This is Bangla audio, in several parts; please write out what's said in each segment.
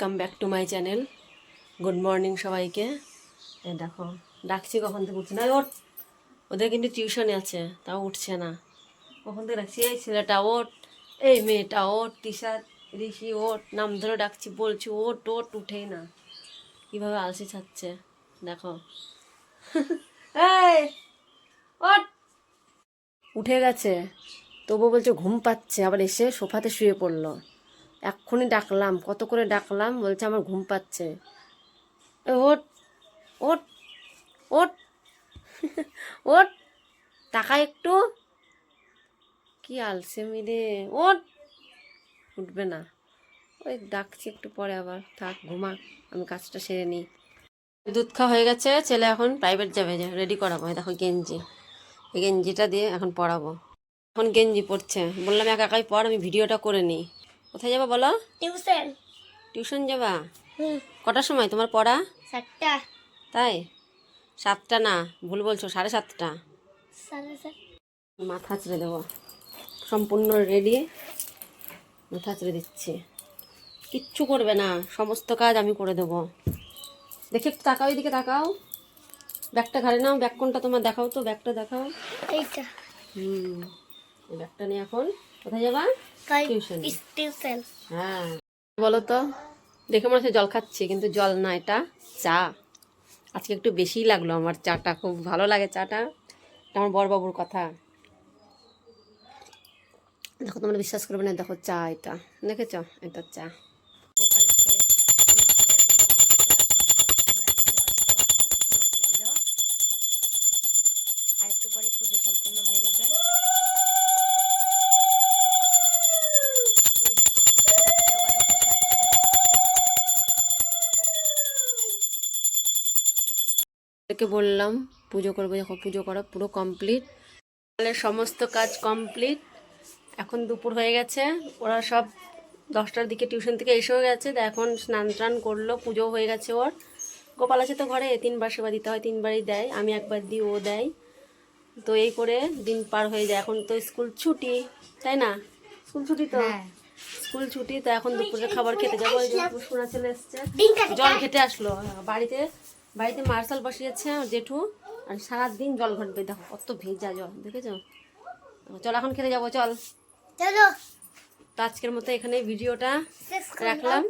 Come back to my channel good morning সবাইকে। এই দেখো, ডাকছি কখন থেকে, উঠছে না? ওর ওদের কিন্তু টিউশনে আছে, তাও উঠছে না। কখন থেকে ডাকছি? এই ছেলেটা ওট এই মেয়েটা ওট তিশা, ঋষি ওট নাম ধরে ডাকছি, বলছি ওট ওট উঠেই না। কীভাবে আলসি ছাড়ছে? দেখো। এই ওট উঠে গেছে। তবু বলছে, ঘুম পাচ্ছে। আবার এসে সোফাতে শুয়ে পড়ল। এক্ষুনি ডাকলাম, কত করে ডাকলাম? বলছে, আমার ঘুম পাচ্ছে। ওট ওট ওট ওট টাকা একটু। কি আলসে মিলে ওট উঠবে না। ওই ডাকছি একটু পরে আবার। থাক, ঘুমা, আমি কাজটা সেরে নিই। দুধ খাওয়া হয়ে গেছে, ছেলে এখন প্রাইভেট যাবে, যে রেডি করাবো। দেখো গেঞ্জি। গেঞ্জিটা দিয়ে এখন পড়াবো এখন গেঞ্জি পড়ছে বললাম, একা একাই পর, আমি ভিডিওটা করে নিই। কোথায় যাবা বলো? টিউশন। টিউশন যাবা? কটার সময় তোমার পড়া? সাতটা। তাই? সাতটা না ভুল বলছো সাড়ে সাতটা। মাথা ছেড়ে দেবো। সম্পূর্ণ রেডি মাথা ছেড়ে দিচ্ছে। কিচ্ছু করবে না সমস্ত কাজ আমি করে দেবো। দেখে একটু তাকাও এদিকে তাকাও। ব্যাগটা ঘাড়ে নাও ব্যাগ কোনটা তোমার দেখাও তো ব্যাগটা দেখাও। এইটা। হুম। এই ব্যাগটা নিয়ে এখন কোথায় যাবা? টিউশন টিউশন হ্যাঁ। বলো তো দেখে মনে হচ্ছে জল খাচ্ছি কিন্তু জল না এটা চা। আজকে একটু বেশিই লাগল আমার চাটা খুব ভালো লাগে চাটা। আমার বড়বাবুর কথা। দেখো তোমরা বিশ্বাস করবে না দেখো চা এটা। দেখেছ? এটা চা। আর একটু পরে পুজো সম্পূর্ণ হয়ে যাবে। বললাম, পুজো করব যখন পুজো করা, পুরো কমপ্লিট তাহলে সমস্ত কাজ কমপ্লিট এখন দুপুর হয়ে গেছে, ওরা সব দশটার দিকে টিউশন থেকে এসেও গেছে এখন স্নান টান করল পুজো হয়ে গেছে ওর। গোপাল আছে তো ঘরে, তিনবার সেবা দিতে হয়, তিনবারই দেয়, আমি একবার দিই, ও দেয়। তো এই করে দিন পার হয়ে যায়। এখন তো স্কুল ছুটি তাই না? স্কুল ছুটি তো। স্কুল ছুটি তো এখন দুপুরে খাবার খেতে যাব। শোনা ছেলে এসছে। জল খেতে আসলো। বাড়িতে বাড়িতে মার্শাল বসিয়েছে আমার জেঠু। আর সারাদিন জল ঘটবে দেখো কত ভেজা জল দেখেছ? চল এখন খেতে যাব চল। চলো। তো আজকের মতো এখানে ভিডিওটা রাখলাম।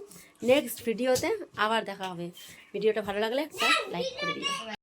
নেক্সট ভিডিওতে আবার দেখা হবে। ভিডিওটা ভালো লাগলে একটা লাইক করে দিও।